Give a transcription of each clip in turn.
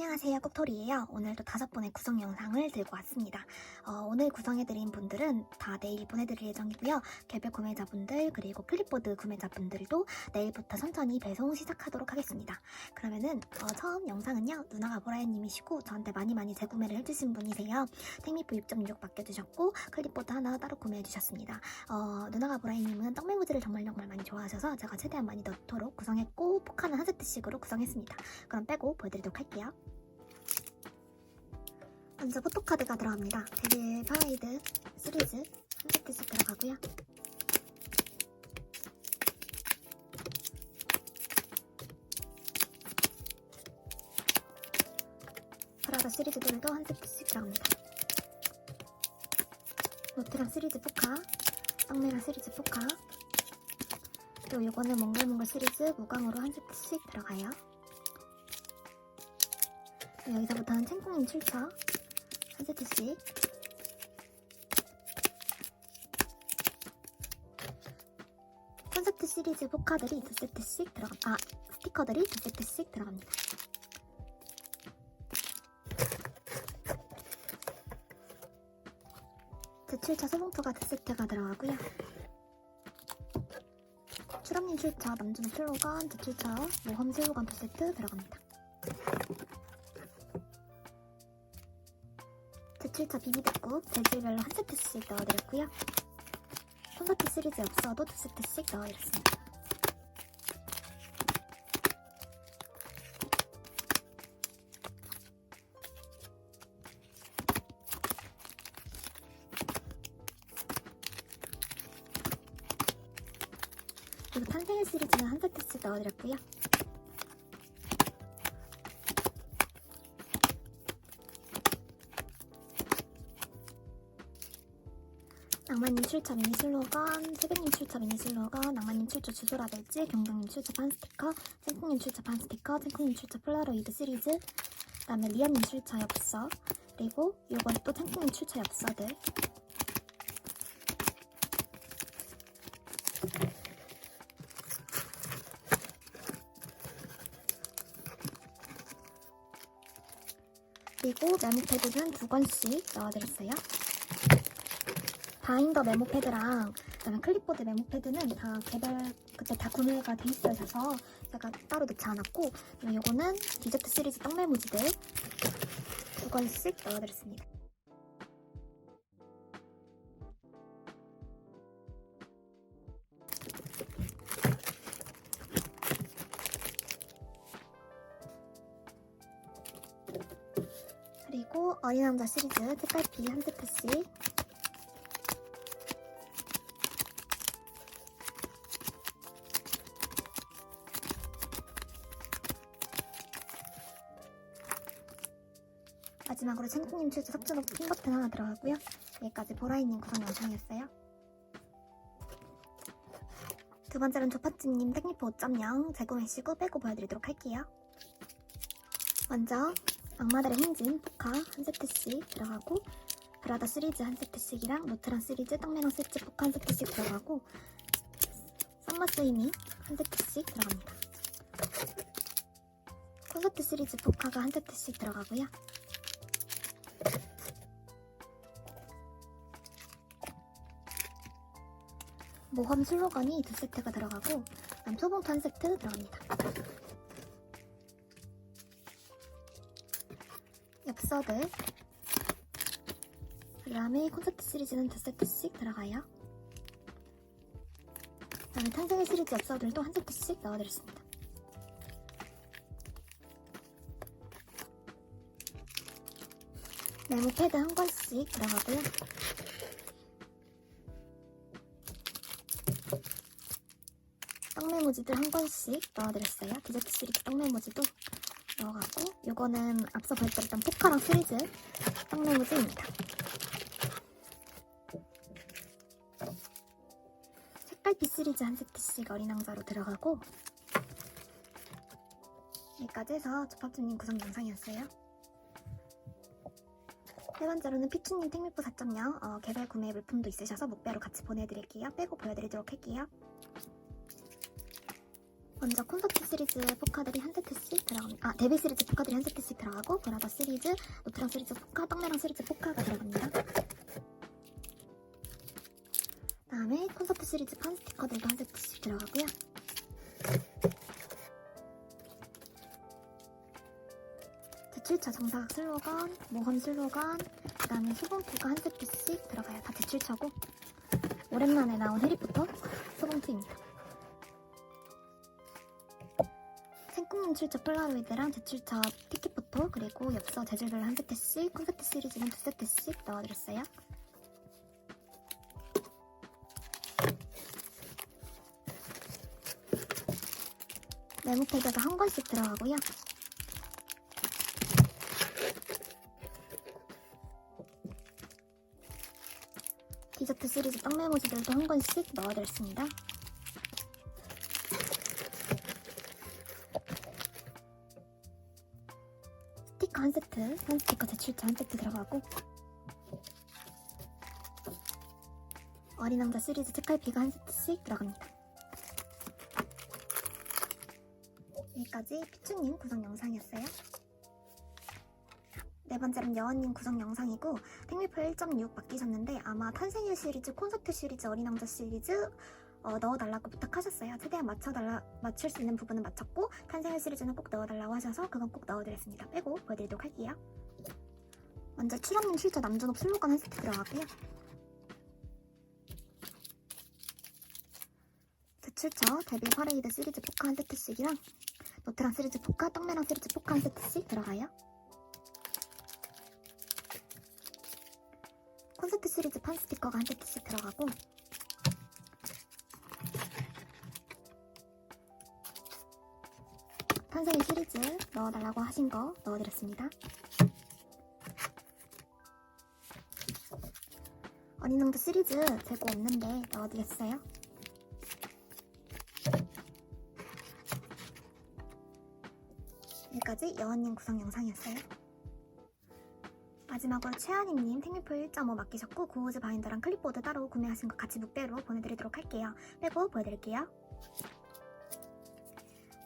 안녕하세요. 꾹토리예요. 오늘도 다섯 번의 구성 영상을 들고 왔습니다. 어, 오늘 구성해드린 분들은 다 내일 보내드릴 예정이고요. 개별 구매자분들 그리고 클립보드 구매자분들도 내일부터 천천히 배송 시작하도록 하겠습니다. 그러면은 어, 처음 영상은요 누나가 보라연님이시고 저한테 많이 많이 재구매를 해주신 분이세요. 택미프 6.6 맡겨주셨고 클립보드 하나 따로 구매해주셨습니다. 어, 누나가 보라연님은 떡메모지를 정말 정말 많이 좋아하셔서 제가 최대한 많이 넣도록 구성했고 포카는 한 세트씩으로 구성했습니다. 그럼 빼고 보여드리도록 할게요 먼저 포토카드가 들어갑니다. 데빌 파라이드 시리즈 한 세트씩 들어가고요. 프라다 시리즈들도 한 세트씩 들어갑니다. 노트랑 시리즈 포카, 떡메라 시리즈 포카, 또 이거는 몽글몽글 시리즈 무광으로 한 세트씩 들어가요. 여기서부터는 챙콩님 출처 한 세트씩 콘서트 시리즈 포카들이 두 세트씩 들어가 아 스티커들이 두 세트씩 들어갑니다. 제출처 소봉투가 두 세트가 들어가고요. 추람님 출처 남준 슬로건 제출처 모험 슬로건 두 세트 들어갑니다. 제출처 비비드국 재질별로 한 세트씩 넣어드렸고요. 콘서트 시리즈 엽서도 두 세트씩 넣어드렸습니다. 그리고 탄생일 시리즈는 한 세트씩 넣어드렸고요. 낭만님 출처 미니 슬로건, 세배님 출처 미니 슬로건, 낭만님 출처 주소라벨지, 경동님 출처 판 스티커, 챙콩님 출처 판 스티커, 챙콩님 출처 폴라로이드 시리즈, 그 다음에 리안님 출처 엽서, 그리고 요건 또 챙콩님 출처 엽서들. 그리고 메모패드는 두 권씩 넣어드렸어요. 바인더 메모패드랑 그다음에 클립보드 메모패드는 다 개발 그때 다 구매가 돼 있어서 제가 따로 넣지 않았고 이거는 디저트 시리즈 떡 메모지들 두 권씩 넣어드렸습니다. 그리고 어린 남자 시리즈 책갈피 한 세트씩 마지막으로 챙콩님 출제 석준호 핀 버튼 하나 들어가고요. 여기까지 보라이님 구성 영상이었어요. 두 번째는 조파찌님 택니프 5.0 재구매 시고 빼고 보여드리도록 할게요. 먼저 악마들의 행진 포카 한 세트씩 들어가고 브라더 시리즈 한 세트씩이랑 노트랑 시리즈 떡메너 세트 포카 한 세트씩 들어가고 썸머 스위밍 한 세트씩 들어갑니다. 콘서트 시리즈 포카가 한 세트씩 들어가고요. 모험 슬로건이 두 세트가 들어가고 남초봉투 한 세트 들어갑니다. 엽서들 그 다음에 콘서트 시리즈는 두 세트씩 들어가요. 그 다음에 탄생의 시리즈 엽서들도 한 세트씩 넣어드렸습니다. 메모 패드 한 권씩 들어가고요. 떡메모지들 한 권씩 넣어드렸어요. 디저트 시리즈 떡메모지도 넣어가고 요거는 앞서 보여드렸던 포카랑 시리즈 떡메모지입니다. 색깔빛 시리즈 한 세트씩 어린 왕자로 들어가고 여기까지 해서 조팝주님 구성 영상이었어요. 세 번째로는 피추님 택밀프 4.0 어, 개별 구매 물품도 있으셔서 목배로 같이 보내드릴게요. 빼고 보여드리도록 할게요. 먼저 콘서트 시리즈 포카들이 한 세트씩 들어갑니다. 아, 데뷔 시리즈 포카들이 한 세트씩 들어가고 브라더 시리즈, 노트랑 시리즈 포카, 떡메랑 시리즈 포카가 들어갑니다. 다음에 콘서트 시리즈 판 스티커들도 한 세트씩 들어가고요. 제출처 정사각 슬로건, 모험 슬로건, 그 다음에 소봉투가 한 세트씩 들어가요. 다 제출처고 오랜만에 나온 해리포터 소봉투입니다. 생꿈 출처 폴라로이드랑 제출처 티켓포토 그리고 엽서 재질별 한 세트씩 콘서트 시리즈는 두 세트씩 넣어드렸어요. 메모 패드가 한 권씩 들어가고요. 디저트 시리즈 떡 메모지들도 한 권씩 넣어드렸습니다. 한 세트, 한 스티커 제출처 한 세트 들어가고 어린 왕자 시리즈 책갈피가 한 세트씩 들어갑니다. 여기까지 피추님 구성 영상이었어요. 네 번째는 여원님 구성 영상이고 탱미표 1.6 맡기셨는데 아마 탄생일 시리즈, 콘서트 시리즈, 어린 왕자 시리즈 어, 넣어달라고 부탁하셨어요. 최대한 맞춰달라, 맞출 수 있는 부분은 맞췄고 탄생일 시리즈는 꼭 넣어달라고 하셔서 그건 꼭 넣어드렸습니다. 빼고 보여드리도록 할게요. 먼저 출연님 실저 남준옥 슬로건 한 세트 들어가고요. 제출처 데뷔 퍼레이드 시리즈 포카 한 세트씩이랑 노트랑 시리즈 포카, 떡메랑 시리즈 포카 한 세트씩 들어가요. 콘서트 시리즈 판 스티커가 한 세트씩 들어가고 탄생일 시리즈 넣어달라고 하신 거 넣어드렸습니다. 어린왕자 시리즈 재고 없는데 넣어드렸어요. 여기까지 여원님 구성 영상이었어요. 마지막으로 최한임님 생일표 1.5 맡기셨고 구호즈 바인더랑 클립보드 따로 구매하신 거 같이 무배로 보내드리도록 할게요. 빼고 보여드릴게요.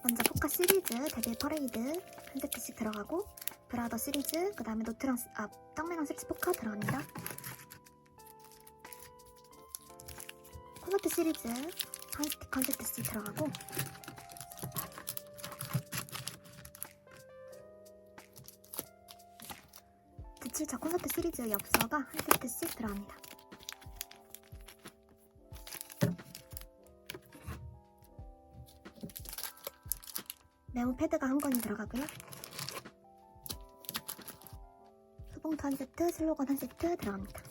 먼저 포카 시리즈 데뷔 퍼레이드 한 세트씩 들어가고 브라더 시리즈 그 다음에 노트랑 시- 아 떡메랑 시리즈 포카 들어갑니다. 콘서트 시리즈 한 스틱 한 세트씩 들어가고 대출차 콘서트 시리즈 엽서가 한 세트씩 들어갑니다. 메모 패드가 한 권이 들어가고요. 수봉투 한 세트, 슬로건 한 세트 들어갑니다.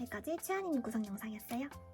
여기까지 치아님 구성 영상이었어요.